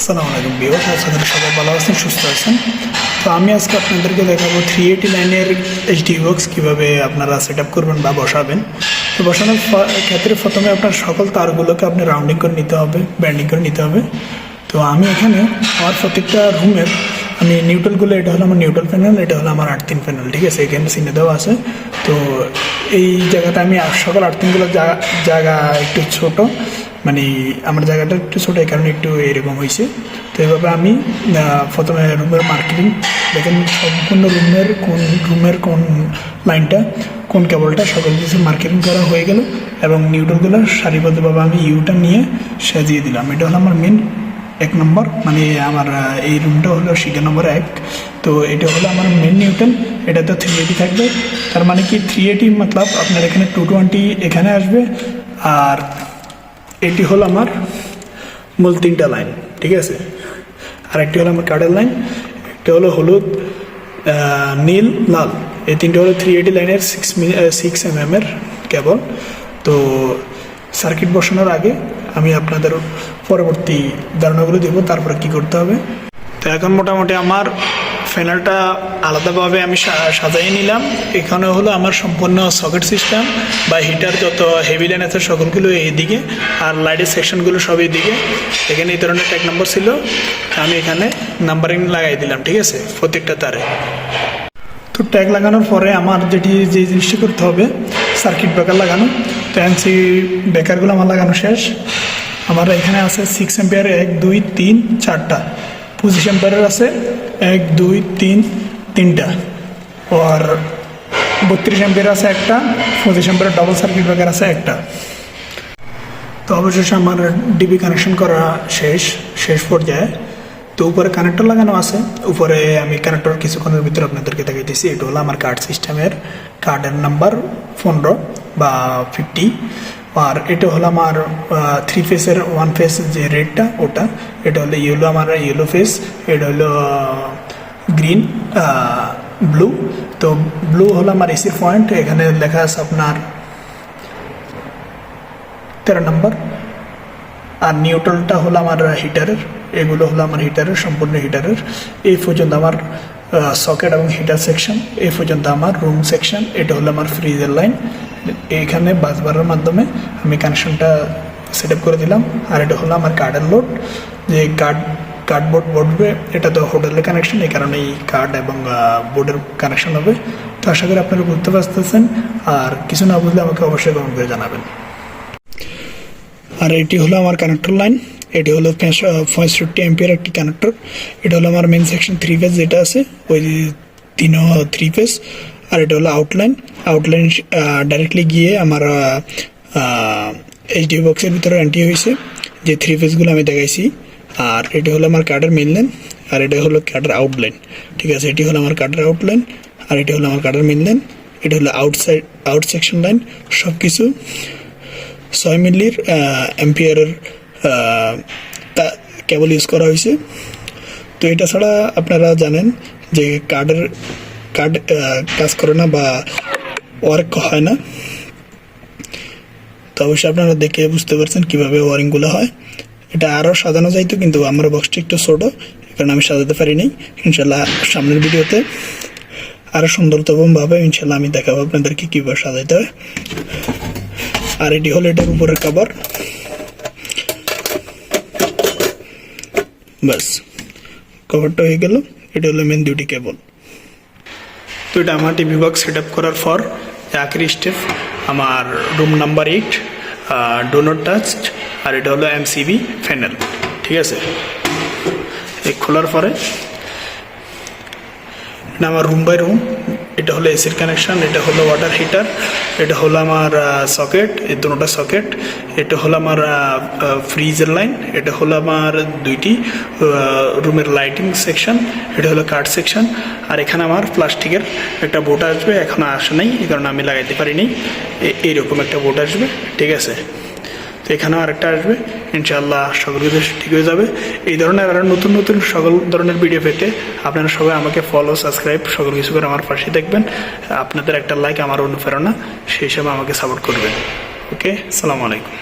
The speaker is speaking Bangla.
আসসালামু আলাইকুম বিওস আশা করি সবাই ভালো আছেন, সুস্থ আছেন। তো আমি আজকে আপনাদেরকে দেখাবো থ্রি এইটি নাইনের এইচডি বক্স কীভাবে আপনারা সেট আপ করবেন বা বসাবেন। তো বসানোর ক্ষেত্রে প্রথমে আপনার সকল তারগুলোকে আপনি রাউন্ডিং করে নিতে হবে ব্যান্ডিং করে নিতে হবে। তো আমি এখানে আমার প্রত্যেকটা রুমের আমি নিউট্রালগুলো এটা হলো আমার নিউট্রাল প্যানেল এটা হলো আমার আর্থিন প্যানেল ঠিক আছে? এখানে সিনে দেওয়া আছে। তো এই জায়গাটা আমি সকল আর্থিনগুলোর জায়গা জায়গা একটু ছোট। মানে আমার জায়গাটা একটু ছোটো, এই কারণে একটু এরকম হয়েছে। তো এভাবে আমি প্রথমে রুমের মার্কেটিং দেখেন সম্পূর্ণ রুমের কোন রুমের কোন লাইনটা, কোন কেবলটা, সকল কিছু মার্কেটিং করা হয়ে গেল এবং নিউটনগুলো সারিবদ্ধভাবে আমি ইউটা নিয়ে সাজিয়ে দিলাম। এটা হলো আমার মেন এক নম্বর মানে আমার এই রুমটা হলো শিকা নম্বর এক। তো এটা হলো আমার মেন নিউটন এটা তো থ্রি এইটি থাকবে। তার মানে কি থ্রি এইটি মতলব আপনার এখানে টু টোয়েন্টি এখানে আসবে, আর এটি হলো আমার মূল তিনটা লাইন, ঠিক আছে? আর একটি হলো আমার কার্ডের লাইন, একটা হলো হলুদ নীল, লাল। এই তিনটে হলো থ্রি এইটি লাইনের সিক্স সিক্স এম এম এর কেবল। তো সার্কিট বসানোর আগে আমি আপনাদের পরবর্তী ধারণাগুলো দেবো, তারপরে কি করতে হবে? তো এখন মোটামুটি আমার ফ্যানেলটা আলাদাভাবে আমি সাজাই নিলাম। এখানে হলো আমার সম্পূর্ণ সকেট সিস্টেম বা হিটার যত হেভি লাইন আছে সকলগুলো এইদিকে আর লাইটের সেকশনগুলো সব এইদিকে। এখানে এই ধরনের ট্যাগ নম্বর ছিল। আমি এখানে নাম্বারিং লাগাই দিলাম, ঠিক আছে? প্রত্যেকটা তারে। তো ট্যাগ লাগানোর পরে আমার যেটি, যে জিনিসটা করতে হবে সার্কিট ব্রেকার লাগানো। তো এনসি ব্রেকারগুলো আমার লাগানো শেষ। আমার এখানে আছে সিক্স এম্পিয়ার এক, দুই, তিন, চারটা। পঁচিশ এম্পিয়ারের আছে। এক, দুই, তিন, তিনটা। আর বত্রিশ এম্পিয়ার আছে একটা, পঁচিশ এম্পিয়ারের ডবল সার্কিট ব্রেকার আছে একটা। তো অবশেষে আমার ডিবি কানেকশন করা শেষ শেষ পর্যায়ে। তো উপরে কানেক্টর লাগানো আছে। উপরে আমি কানেক্টর কিছুক্ষণের ভিতরে আপনাদেরকে দেখাইতেছি এটা হলো আমার কার্ড সিস্টেমের কার্ডের নাম্বার পনেরো বা ফিফটি আর এটা হলো আমার থ্রি ফেসের ওয়ান ফেস যে রেডটা ওটা, এটা হলো ইয়েলো আমার ইয়েলো ফেস এটা হলো গ্রিন ব্লু তো ব্লু হলো আমার এসির পয়েন্ট এখানে লেখা আছে আপনার তেরো নম্বর আর নিউট্রালটা হলো আমার হিটারের এগুলো হলো আমার হিটারের সম্পূর্ণ হিটারের এই পর্যন্ত আমার সকেট এবং হিটার সেকশন এই পর্যন্ত আমার রুম সেকশন এটা হলো আমার ফ্রিজের লাইন এইখানে বাসবারের মাধ্যমে আমি কানেকশনটা সেট করে দিলাম, আর এটা হলো আমার কার্ডের লোড যে কার্ড কার্ডবোর্ড বসবে, এটা তো হোটেলের কানেকশন এই কারণে এই কার্ড এবং বোর্ডের কানেকশন হবে। তো আশা করি আপনারা বুঝতে পারতেছেন, আর কিছু না বুঝলে আমাকে অবশ্যই কমেন্ট করে জানাবেন। আর এটি হলো আমার কানেক্টর লাইন এটি হলো পঁয়ষট্টি এমপিয়ার একটি কানেক্টর এটা হলো আমার মেন সেকশন থ্রি ফেজ যেটা আছে, ওই তিন থ্রি ফেজ আর এটা হলো আউটলাইন আউটলাইন ডাইরেক্টলি গিয়ে আমার এইচডি বক্সের ভিতরে এন্ট্রি হয়েছে, যে থ্রি ফেজগুলো আমি দেখাইছি। আর এটি হলো আমার কার্ডের মেন লাইন আর এটা হলো কার্ডের আউটলাইন ঠিক আছে, এটি হলো আমার কার্ডের আউটলাইন আর এটি হলো আমার কার্ডের মেন লাইন এটা হলো আউটসাইড আউট সেকশন লাইন সব কিছু ছয় মিলির এম্পিয়ারের কেবল ইউজ করা হয়েছে। তো এটা ছাড়া আপনারা জানেন যে কার্ডের কার্ড কাজ করে না বা ওয়ার্ক হয় না। তো অবশ্যই আপনারা দেখে বুঝতে পারছেন কীভাবে ওয়ারিংগুলো হয়। এটা আরও সাজানো যাইতো, কিন্তু আমার বক্সটা একটু ছোটো কারণ আমি সাজাতে পারিনি। ইনশাল্লাহ সামনের ভিডিওতে আরও সুন্দরতমভাবে ইনশাল্লাহ আমি দেখাবো আপনাদেরকে কীভাবে সাজাইতে হয়। আর এটি হলো এটার উপরের কাবার ব্যাস। কভারটা হয়ে গেল। এটা হলো মেন ডিউটি কেবল তো এটা আমার টিভি বক্স সেট আপ করার পর আখেরি স্টেপ আমার room number eight don't touch আর এটা হলো এমসিবি ফ্যানেল ঠিক আছে? এই খোলার পরে, এটা আমার রুম বাই রুম এটা হলো এসির কানেকশন এটা হলো ওয়াটার হিটার এটা হলো আমার সকেট এই দুটোটা সকেট এটা হলো আমার ফ্রিজের লাইন এটা হলো আমার দুইটি রুমের লাইটিং সেকশন এটা হলো কার্ড সেকশন আর এখানে আমার প্লাস্টিকের একটা বোট আসবে, এখন আসে নাই, এই কারণে আমি লাগাইতে পারিনি। এইরকম একটা বোট আসবে, ঠিক আছে? এখানেও আরেকটা আসবে। ইনশাআল্লাহ সকল কিছু ঠিক হয়ে যাবে। এই ধরনের আরও নতুন নতুন সকল ধরনের ভিডিও পেতে আপনারা সবাই আমাকে ফলো সাবস্ক্রাইব সকল কিছু করে আমার পাশে দেখবেন। আপনাদের একটা লাইক আমার অনুপ্রেরণা, সেই হিসাবে আমাকে সাপোর্ট করবেন। ওকে সালামু আলাইকুম